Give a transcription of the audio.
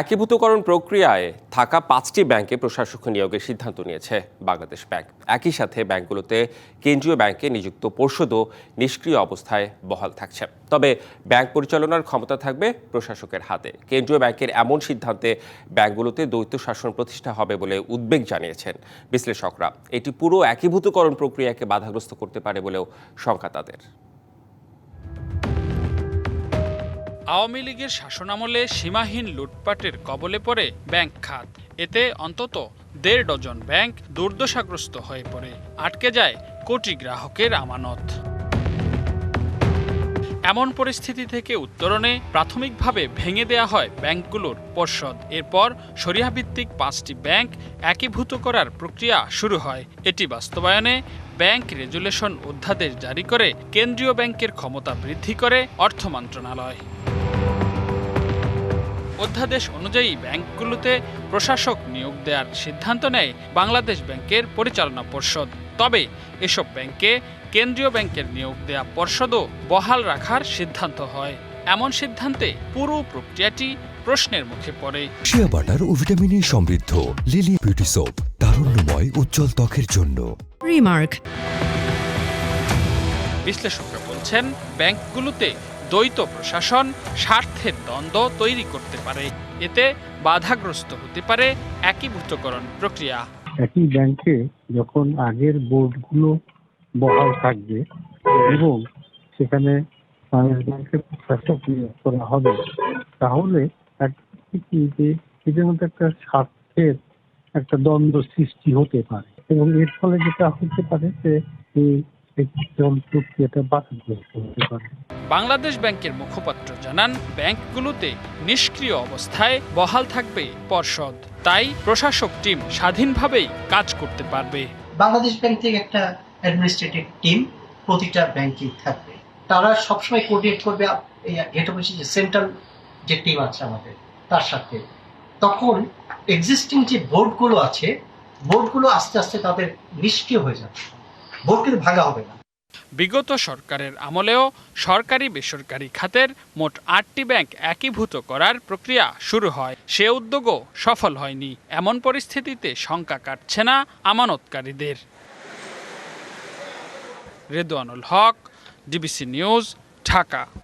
একীভূতকরণ প্রক্রিয়ায় থাকা পাঁচটি ব্যাংকে প্রশাসক নিয়োগের সিদ্ধান্ত নিয়েছে বাংলাদেশ ব্যাংক। একই সাথে ব্যাংকগুলোতে কেন্দ্রীয় ব্যাংকে নিযুক্ত পর্ষদও নিষ্ক্রিয় অবস্থায় বহাল থাকছে। তবে ব্যাংক পরিচালনার ক্ষমতা থাকবে প্রশাসকের হাতে। কেন্দ্রীয় ব্যাংকের এমন সিদ্ধান্তে ব্যাংকগুলোতে দ্বৈত শাসন প্রতিষ্ঠা হবে বলে উদ্বেগ জানিয়েছেন বিশ্লেষকরা। এটি পুরো একীভূতকরণ প্রক্রিয়াকে বাধাগ্রস্ত করতে পারে বলেও শঙ্কা তাদের। আওয়ামী লীগের শাসনামলে সীমাহীন লুটপাটের কবলে পড়ে ব্যাংক খাত। এতে অন্তত দেড় ডজন ব্যাংক দুর্দশাগ্রস্ত হয়ে পড়ে। আটকে যায় কোটি গ্রাহকের আমানত। এমন পরিস্থিতি থেকে উত্তরণে প্রাথমিকভাবে ভেঙে দেয়া হয় ব্যাংকগুলোর পর্ষদ। এরপর সরিয়াভিত্তিক পাঁচটি ব্যাংক একীভূত করার প্রক্রিয়া শুরু হয়। এটি বাস্তবায়নে ব্যাংক রেজুলেশন অধ্যাদেশ জারি করে কেন্দ্রীয় ব্যাংকের ক্ষমতা বৃদ্ধি করে অর্থ মন্ত্রণালয়। অধ্যাদেশ অনুযায়ী ব্যাংকগুলোতে প্রশাসক নিয়োগ দেওয়ার সিদ্ধান্ত নেয় বাংলাদেশ ব্যাংকের পরিচালনা পর্ষদ। তবে এসব ব্যাংকে কেন্দ্রীয় ব্যাংকের নিয়োগ দেয়া পর্ষদও বহাল রাখার সিদ্ধান্ত হয়। এমন সিদ্ধান্তে পুরো প্রক্রিয়াটি প্রশ্নের মুখে পড়ে। শিয়া বাটার ও ভিটামিনে সমৃদ্ধ লিলি বিউটি সোপ তারুণ্যময় উজ্জ্বল ত্বকের জন্য। রিমার্ক। বিশ্লেষকরা বলছেন ব্যাংকগুলোতে দ্বৈত প্রশাসন স্বার্থের দ্বন্দ্ব তৈরি করতে পারে। এতে বাধাগ্রস্ত হতে পারে একীভূতকরণ প্রক্রিয়া। একই ব্যাংকে যখন আগের বোর্ডগুলো বহাল থাকবে এবং সেখানে ব্যাংকের করা হবে, তাহলে যে মধ্যে একটা স্বার্থের একটা দ্বন্দ্ব সৃষ্টি হতে পারে। এবং এর ফলে যেটা হতে পারে যে এই বাংলাদেশ ব্যাংকের মুখপাত্র জানান, ব্যাংকগুলোতে নিষ্ক্রিয় অবস্থায় বহাল থাকবে পর্ষদ। তাই প্রশাসক টিম স্বাধীনভাবেই কাজ করতে পারবে। বাংলাদেশ ব্যাংক থেকে একটা অ্যাডমিনিস্ট্রেটিভ টিম প্রতিটা ব্যাংকে থাকবে। তারা সবসময় কোঅর্ডিনেট করবে হেড অফিসে যে সেন্ট্রাল যে টিম আছে আমাদের, তার সাথে। তখন এক্সিস্টিং যে বোর্ডগুলো আছে বোর্ডগুলো আস্তে আস্তে তাদের নিষ্ক্রিয় হয়ে যাবে। বোর্ড কিন্তু ভাঙা হবে না। বিগত সরকারের আমলেও সরকারি বেসরকারি খাতের মোট আটটি ব্যাংক একীভূত করার প্রক্রিয়া শুরু হয়। সে উদ্যোগও সফল হয়নি। এমন পরিস্থিতিতে শঙ্কা কাটছে না আমানতকারীদের। Redwanul Haque, DBC news, Dhaka.